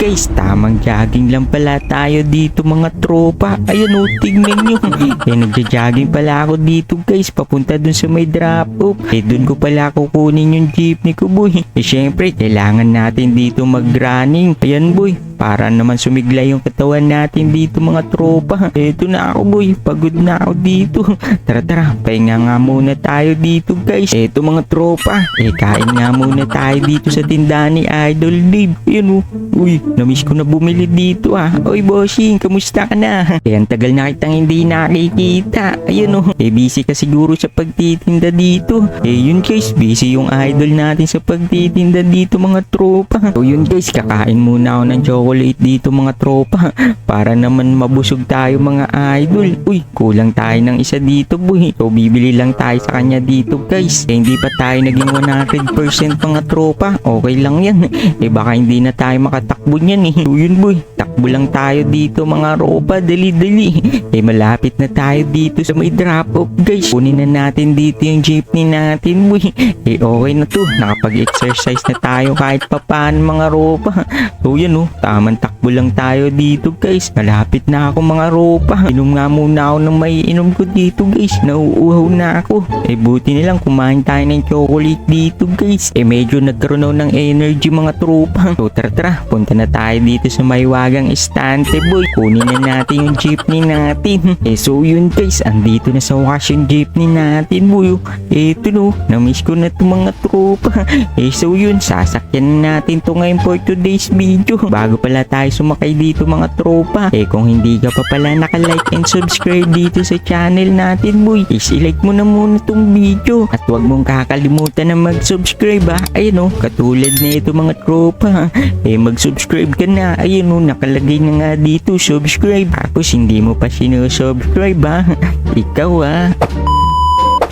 guys, tamang jogging lang pala tayo dito mga tropa. Ayun o, tignan nyo. eh, nagja-jogging pala ako dito guys, papunta dun sa may drop off. Eh, dun ko pala kukunin yung jeepney ko boy. Eh, syempre, kailangan natin dito mag-running. Ayan boy, para naman sumigla yung katawan natin dito mga tropa. Eto na ako boy, pagod na ako dito. Tara tara, pahinga nga muna tayo dito guys. Eto mga tropa, eh kain nga muna tayo dito sa tindahan ni Idol Dave. Yun oh, uy, namiss ko na bumili dito ah. Oy bossing, kamusta ka na? Eh ang tagal na kitang hindi nakikita. Ayun oh, eh busy ka siguro sa pagtitinda dito. Eh yun guys, busy yung idol natin sa pagtitinda dito mga tropa. So yun guys, kakain muna ako ng chocolate dito mga tropa. Para naman mabusog tayo mga idol. Uy, kulang tayo ng isa dito boy. So bibili lang tayo sa kanya dito guys. Eh, hindi pa tayo naging 100% mga tropa. Okay lang yan. Eh baka hindi na tayo makatakbo niyan eh. So yun boy, takbo lang tayo dito mga ropa. Dali-dali. Eh malapit na tayo dito sa may drop off guys. Kunin na natin dito yung jeepney natin boy. Eh okay na to. Nakapag-exercise na tayo kahit papaano mga ropa. So yan oh, tamang takbo lang tayo dito guys. Malapit na ako mga ropa. Inom nga muna ako ng may inom ko dito guys. Nauuhaw na ako. Eh buti na lang kumain tayo ng chocolate dito guys. Eh medyo nagkaroon ako ng energy mga tropa. So tara tara, punta na tayo dito sa maywagang estante boy. Kunin na natin yung jeepney natin. Eh so yun guys, andito na sa wakas yung jeepney natin boy. Eto no, namiss ko na to mga tropa. Eh so yun, sasakyan na natin to ngayon for today's video. Bago pala tayo sumakay dito mga tropa. Eh kung hindi ka pa pala nakalike and subscribe dito sa channel natin boy, is ilike mo na muna tong video. At huwag mong kakalimutan na mag-subscribe ha. Ayun oh, katulad na ito mga tropa. Eh mag-subscribe ka na. Ayun oh, nakalagay na nga dito subscribe. Tapos hindi mo pa sinusubscribe ha. Ikaw ha.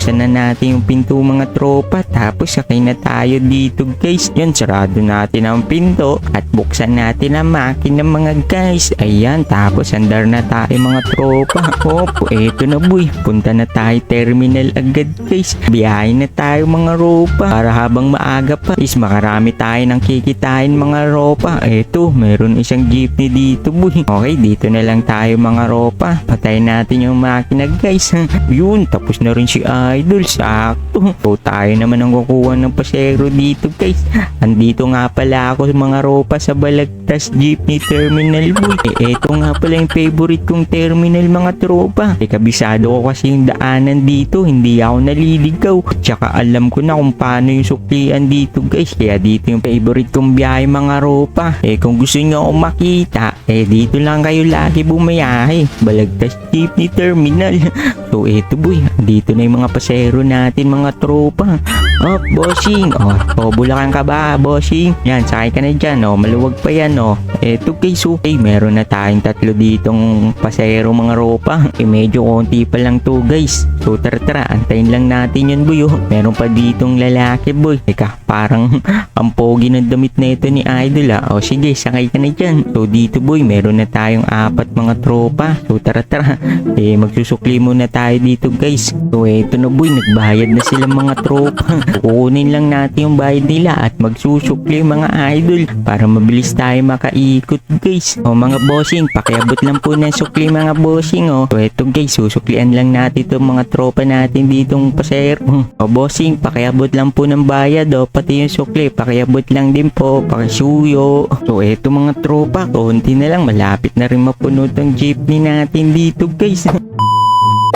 Buksan na natin yung pinto mga tropa tapos sakay na tayo dito guys. Yan, sarado natin ang pinto at buksan natin ang makina mga guys. Ayan, tapos andar na tayo mga tropa. Opo, eto na boy. Punta na tayo terminal agad guys. Biyahe na tayo mga ropa. Para habang maaga pa is makarami tayo ng kikitain mga ropa. Eto, meron isang jeepney dito boy. Okay, dito na lang tayo mga ropa. Patay natin yung makina guys. Yun, tapos na rin si Idol. Sakto. So tayo naman ang kukuha ng pasero dito guys. Andito nga pala ako sa mga ropa sa Balagtas Jeepney Terminal boy. Eh, eto nga pala yung favorite kong terminal mga tropa. Eh, kabisado ko kasi yung daanan dito. Hindi ako naliligaw. Tsaka alam ko na kung paano yung suklian dito guys. Kaya dito yung favorite kong biyahe mga ropa. Eh, kung gusto nyo akong makita, eh, dito lang kayo lagi bumayahe. Balagtas Jeepney Terminal. So eto boy, dito na yung mga pasero natin mga tropa. Oh, bossing. Oh, oh bulakan ka ba, bossing? Yan, sakay ka na dyan. Oh, maluwag pa yan, oh. Eto guys, okay. Meron na tayong tatlo ditong pasero mga ropa. Eh, medyo konti pa lang to, guys. So, tara, tara. Antayin lang natin yun, boy, oh. Meron pa ditong lalaki, boy. Teka, parang ang pogi ng damit na ito ni Idol, ah. O, sige, sakay ka na dyan. So, dito, boy, meron na tayong apat mga tropa. So, tara, tara. Eh, magsusukli muna tayo dito, guys. So, eto na, boy. Nagbayad na sila mga tropa. Kukunin lang natin yung bayad nila at magsusukli mga idol para mabilis tayo makaikot guys. O mga bossing, pakiabot lang po ng sukli mga bossing o. So eto guys, susuklian lang natin itong mga tropa natin ditong pasero. O bossing, pakiabot lang po ng bayad o pati yung sukli, pakiabot lang din po, pakisuyo. So eto mga tropa, konti na lang, malapit na rin mapuno tong jeepney natin dito guys.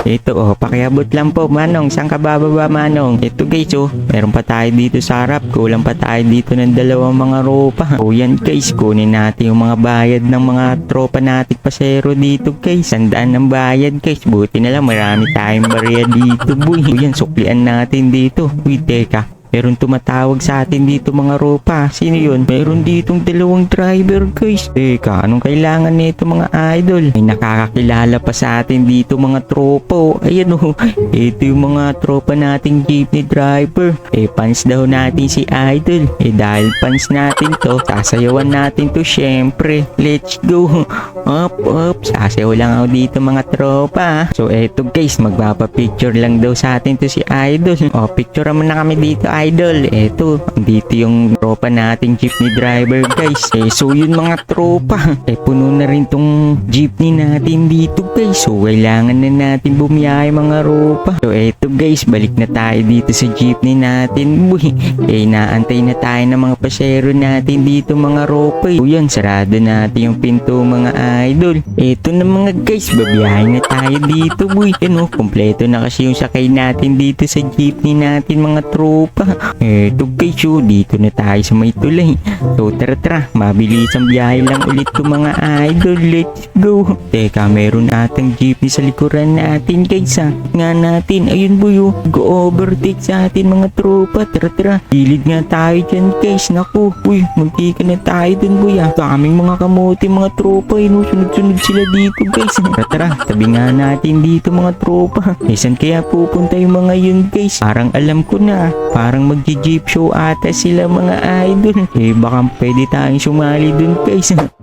Ito oh, pakiabot lang po Manong, saan ka bababa Manong? Ito guys oh, meron pa tayo dito sa harap. Kulang pa tayo dito ng dalawang mga ropa. O yan guys, kunin natin yung mga bayad ng mga tropa natin pasero dito guys. Sandaan ng bayad guys. Buti na lang marami tayong barya dito boy. O yan, suklian natin dito. Uy, teka Meron tumatawag sa atin dito mga ropa. Sino yun? Meron ditong dalawang driver guys. Teka, anong kailangan nito mga idol? May nakakakilala pa sa atin dito mga tropa. oh. Ayan oh. Ito yung mga tropa nating jeepney driver. Eh, fans daw natin si idol. Eh, dahil fans natin to, sasayawan natin to syempre. Let's go. Up, up. Sasayaw lang ako dito mga tropa. So, eto guys, magpapapicture lang daw sa atin to si idol. O, picture mo na kami dito eto, dito yung tropa nating jeepney driver guys. Eh, so yun mga tropa, eh puno na rin tong jeepney natin dito guys. So kailangan na natin bumiyahe mga tropa. So eto guys, balik na tayo dito sa jeepney natin boy. Eh naantay na tayo ng mga pasero natin dito mga tropa. eh. So yun, sarado natin yung pinto mga idol. Eto na mga guys, babiyahe na tayo dito boy. Yan oh, kompleto na kasi yung sakay natin dito sa jeepney natin mga tropa. Eto guys, oh, dito na tayo sa may tulay. So tara tara, mabilis ang biyahe lang ulit ko mga idol. Let's go. Teka, meron natang jeepney sa likuran natin guys ha. Nga natin, ayun boy oh, go overtake sa atin mga tropa. Tara tara, gilid nga tayo dyan guys. Naku, uy, munti ka na tayo dun boy ah. Daming mga kamote mga tropa. Eh, no? sunod-sunod sila dito guys. Tara tara, tabi nga natin dito mga tropa. Eh, kaya pupunta yung mga yun guys? Parang alam ko na. Parang magji-jeep show ata sila mga idol. Eh, baka pwede tayong sumali dun guys.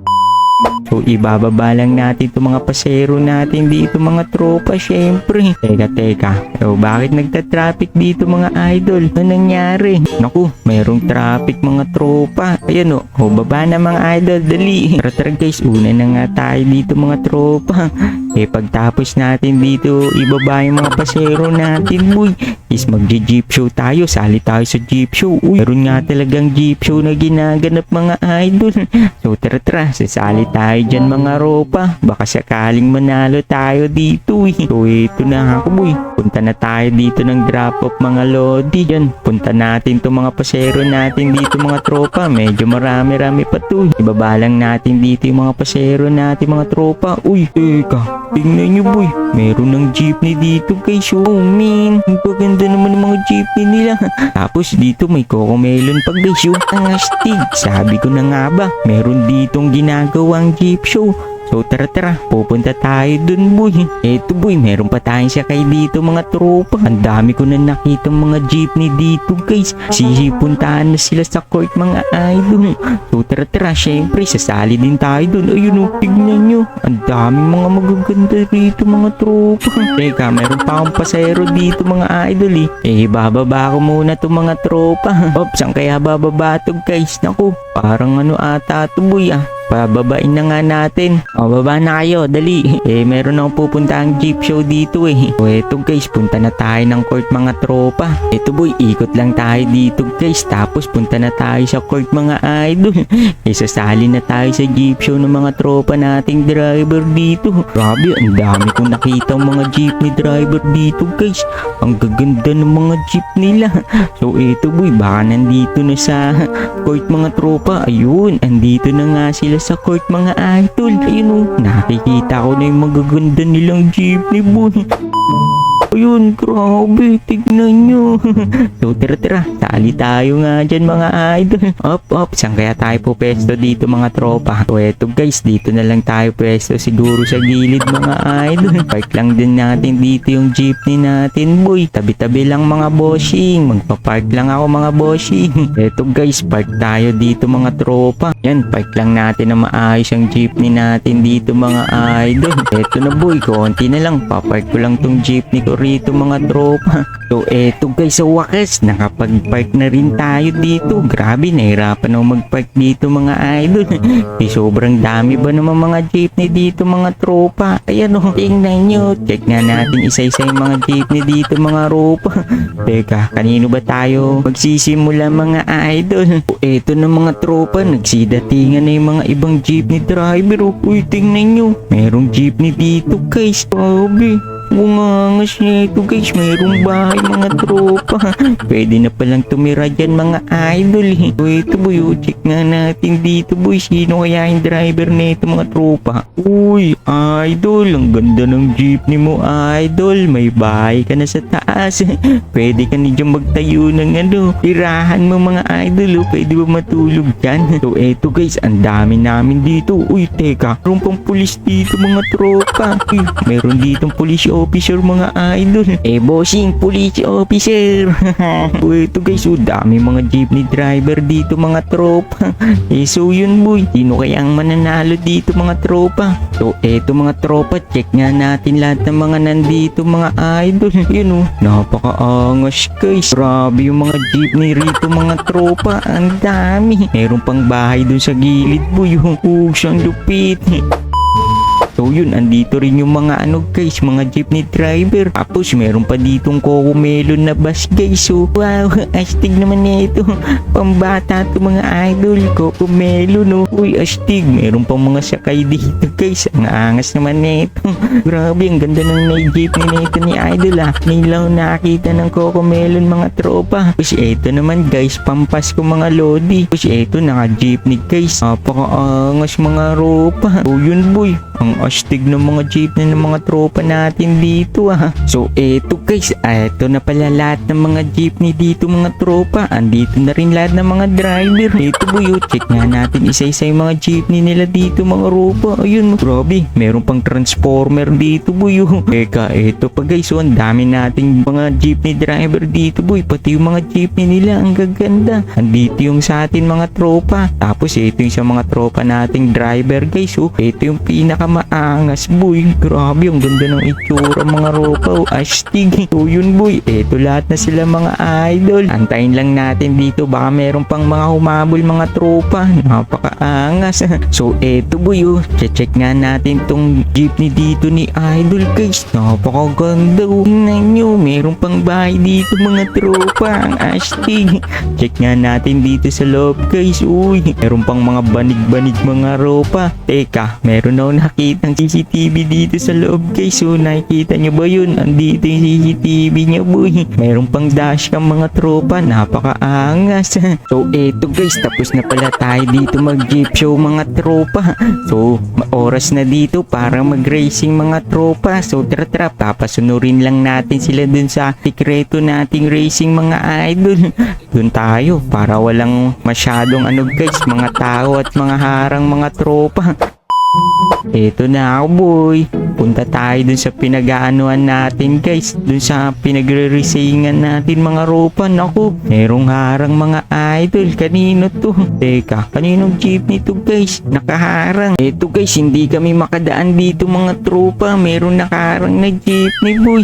So ibababa lang natin itong mga pasero natin dito mga tropa syempre. Teka teka, so, bakit nagta-traffic dito mga idol? Ano nangyari? Naku, mayroong traffic mga tropa. Ayan o, o baba na mga idol, dali. Tara tara guys, una na nga tayo dito mga tropa. Eh pagtapos natin dito, ibaba yung mga pasero natin boy. Is magji-jeep show tayo, sali tayo sa jeep show. Uy, meron nga talagang jeep show na ginaganap mga idol. So tara tara, sasali tayo dyan mga ropa. Baka sakaling manalo tayo dito eh. So ito na ako boy. Punta na tayo dito ng drop off mga lodi. Yan, punta natin to mga pasero natin dito mga tropa. Medyo marami-rami pa to. eh. Ibaba lang natin dito yung mga pasero natin mga tropa. Uy, teka. Tingnan nyo boy. Meron ng jeepney dito guys. Oh man, ang paganda naman ng mga jeepney nila. Tapos dito may cocomelon pa guys. Yung ang astig. Sabi ko na nga ba, meron ditong ginagawang jeep show. So tara tara, pupunta tayo dun boy. Eto boy, meron pa tayong sakay dito mga tropa. Ang dami ko na nakita mga jeepney dito guys. Sisipuntahan na sila sa court mga idol. So tara tara, syempre sasali din tayo dun. Ayun o, tignan nyo. Ang daming mga magaganda rito mga tropa. Teka, meron pa akong pasero dito mga idol eh. Eh, bababa ko muna to mga tropa. Ops, saan kaya bababa to guys? Naku, parang ano ata to boy ah. Pababain na nga natin. O, baba na kayo, dali. Eh, meron akong pupuntahang jeep show dito eh. O, eto guys, punta na tayo ng court mga tropa. Eto boy, ikot lang tayo dito guys. Tapos punta na tayo sa court mga idol. Eh, sasali na tayo sa jeep show ng mga tropa nating driver dito. Grabe, ang dami kong nakita mga jeepney driver dito guys. Ang gaganda ng mga jeep nila. So, eto boy, baka nandito na sa court mga tropa. Ayun, andito na nga sila sa court mga idol. Ayun oh, nakikita ko na yung magaganda nilang jeepney boy. Ayun, grabe, tignan nyo. so, tira tira, sali tayo nga dyan mga idol. Up, up, saan kaya tayo po pesto dito mga tropa? So, eto guys, dito na lang tayo pesto siguro sa gilid mga idol. Park lang din natin dito yung jeepney natin, boy. Tabi-tabi lang mga bossing. Magpa-park lang ako mga bossing. Eto guys, park tayo dito mga tropa. Yan, park lang natin na maayos ang jeepney natin dito mga idol. Eto na boy, konti na lang. Papark ko lang tong jeepney ko rito mga tropa. So eto guys, sa wakas, nakapag-park na rin tayo dito. Grabe, nahirapan ako mag-park dito mga idol. Eh, sobrang dami ba naman mga jeepney dito mga tropa? Ayan o, tingnan nyo. Check nga natin isa-isa yung mga jeepney dito mga tropa. Teka, kanino ba tayo magsisimula mga idol? O eto na mga tropa, nagsidatingan na yung mga ibang jeepney driver. O, uy, tingnan nyo. Merong jeepney dito guys. Grabe. Bungangas niya ito guys, mayroong bahay mga tropa. Pwede na palang tumira dyan mga idol eh. So ito boy, oh, check nga natin dito boy, sino kaya yung driver nito mga tropa? Uy, idol, ang ganda ng jeepney mo idol. May bahay ka na sa taas. Pwede ka na magtayo ng ano, tirahan mo mga idol. Oh. Pwede ba matulog dyan? So eto guys, ang dami namin dito. Uy, teka, meron pang pulis dito mga tropa. Uy, meron ditong pulis officer mga idol. Eh bossing, police officer. o ito guys, oh, dami mga jeepney driver dito mga tropa. eh so yun boy, sino kaya ang mananalo dito mga tropa? So eto mga tropa, check nga natin lahat ng mga nandito mga idol. Yun oh, napakaangas guys. Grabe yung mga jeepney rito mga tropa. Ang dami. Meron pang bahay dun sa gilid boy. Oh, siyang lupit. So yun, andito rin yung mga ano guys, mga jeepney driver. Tapos meron pa ditong Coco Melon na bus guys. So wow, astig naman nito. Pambata to mga idol. Coco Melon no. Uy, astig. Meron pang mga sakay dito guys. Ang angas naman nito. Grabe, ang ganda ng may jeepney nito ni idol ah. Ako nakakita ng Coco Melon mga tropa. Tapos eto naman guys, pampas ko mga lodi. Tapos eto, naka jeepney guys. Napakaangas mga ropa. So yun boy, ang astig ng mga jeepney ng mga tropa natin dito ah. So eto guys, eto na pala lahat ng mga jeepney dito mga tropa. Andito na rin lahat ng mga driver. Eto boy, oh, check nga natin isa-isa yung mga jeepney nila dito mga tropa. Ayun, grabe, meron pang transformer dito boy. Oh. Eka, eto pa guys, oh, ang dami nating mga jeepney driver dito boy. Pati yung mga jeepney nila, ang gaganda. Andito yung sa atin mga tropa. Tapos ito yung sa mga tropa nating driver guys. Oh. Ito yung pinakamaangas boy. Grabe, ang ganda ng itsura mga ropa. Oh. Astig. So yun boy. Ito lahat na sila mga idol. Antayin lang natin dito. Baka meron pang mga humabol mga tropa. Napakaangas. so eto boy. Oh. Check nga natin tong jeepney dito ni idol guys. Napakaganda. Oh. Tingnan nyo. Meron pang bahay dito mga tropa. Ang astig. Check nga natin dito sa loob guys. Uy, meron pang mga banig-banig mga ropa. Teka, meron ako nakitang CCTV dito sa loob guys. So, nakikita nyo ba yun? Andito yung CCTV niya boy. Meron pang dashcam mga tropa. Napakaangas. so, eto guys. Tapos na pala tayo dito mag-jeep show mga tropa. So, oras na dito para mag-racing mga tropa. So, tara tara. Papasunurin lang natin sila dun sa sikreto nating racing mga idol. Dun tayo para walang masyadong ano guys, mga tao at mga harang mga tropa. Eto na ako boy. Punta tayo dun sa pinag-aanuan natin guys. Dun sa pinagre-racingan natin mga ropa. Naku, merong harang mga idol. Kanino to? Teka, kaninong jeepney to guys? Nakaharang. Eto guys, hindi kami makadaan dito mga tropa. Merong nakaharang na jeepney boy.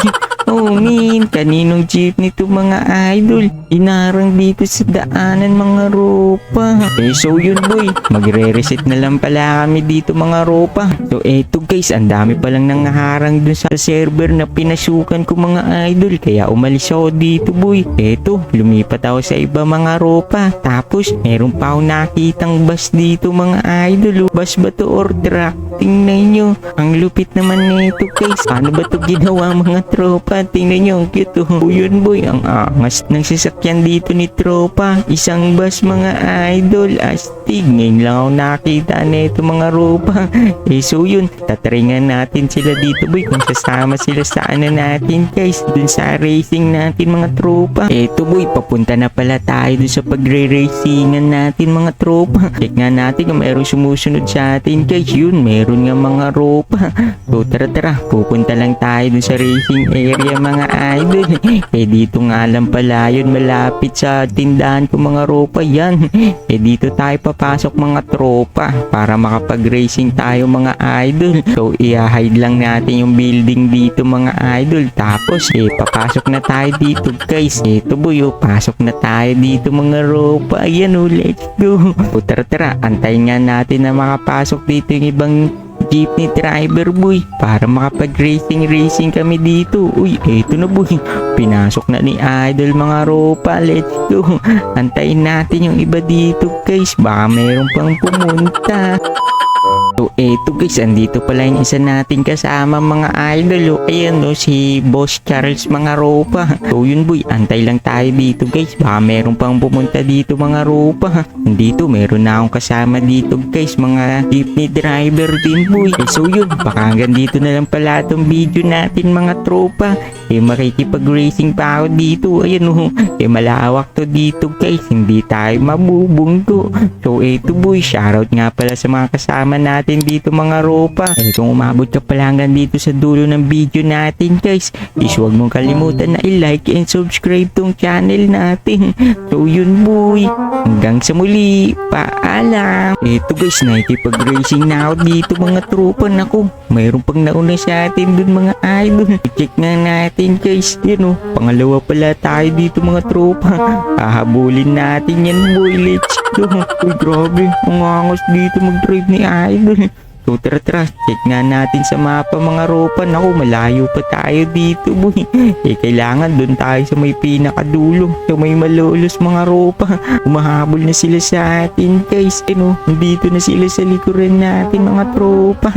Min, kaninong jeepney to mga idol? Inarang dito sa daanan mga ropa. Eh so yun boy, magre-reset na lang pala kami dito mga ropa. So eto guys, ang dami palang nangaharang dun sa server na pinasukan ko mga idol. Kaya umalis ako dito boy. Eto, lumipat ako sa iba mga ropa. Tapos, meron pa ako nakitang bus dito mga idol. oh. Bus ba to or truck? Tingnan nyo, ang lupit naman nito guys. Ano ba to ginawa mga tropa? Tingnan nyo, ang cute oh. Yun boy, ang angas ng sasakyan dito ni tropa. Isang bus mga idol. Astig, ngayon lang ako nakita nito mga ropa. eh so yun, tatringan natin sila dito boy kung sasama sila sa ano natin guys. Dun sa racing natin mga tropa. Eto boy, papunta na pala tayo dun sa pagre-racingan natin mga tropa. Check nga natin kung mayroong sumusunod sa atin guys. Yun, meron nga mga ropa. So tara tara, pupunta lang tayo dun sa racing area mga idol. Eh dito nga lang pala yun malapit sa tindahan ko mga ropa yan. Eh dito tayo papasok mga tropa para makapag-racing tayo mga idol. So i-hide lang natin yung building dito mga idol. Tapos eh papasok na tayo dito guys. Boy oh, pasok na tayo dito mga ropa. Ayan oh, let's go. O tara tara, antayin nga natin na makapasok dito yung ibang jeepney driver boy para makapag-racing racing kami dito. Uy, eto na boy. Pinasok na ni Idol mga ropa. Let's go. Antayin natin yung iba dito guys. Baka mayroon pang pumunta. So eto guys, andito pala yung isa nating kasama mga idol. Oh. Ayan no, si Boss Charles mga ropa. So yun boy, antay lang tayo dito guys. Baka meron pang pumunta dito mga ropa. Nandito, meron na akong kasama dito guys, mga jeepney driver din boy. Eh, so yun, baka hanggang dito na lang pala itong video natin mga tropa. Eh makikipag-racing pa ako dito. Ayan oh, eh malawak to dito guys. Hindi tayo mabubunggo. So eto boy, shoutout nga pala sa mga kasama natin natin dito mga ropa. Eh kung umabot ka pala hanggang dito sa dulo ng video natin guys, is huwag mong kalimutan na i-like and subscribe tong channel natin. So yun boy, hanggang sa muli, paalam. Ito guys, nakikipag-racing na ako dito mga tropa. Naku, mayroon pang nauna sa atin dun mga idol. Check nga natin guys. Yan o, pangalawa pala tayo dito mga tropa. Hahabulin natin yan boy. Let's. Uy, grabe. Ang angas dito mag-drive ni idol. So tara tara, check nga natin sa mapa mga ropa. Naku, malayo pa tayo dito boy. Eh kailangan doon tayo sa may pinakadulo. Sa may malolos mga ropa. Umahabol na sila sa atin guys. Ano, nandito na sila sa likuran natin mga tropa.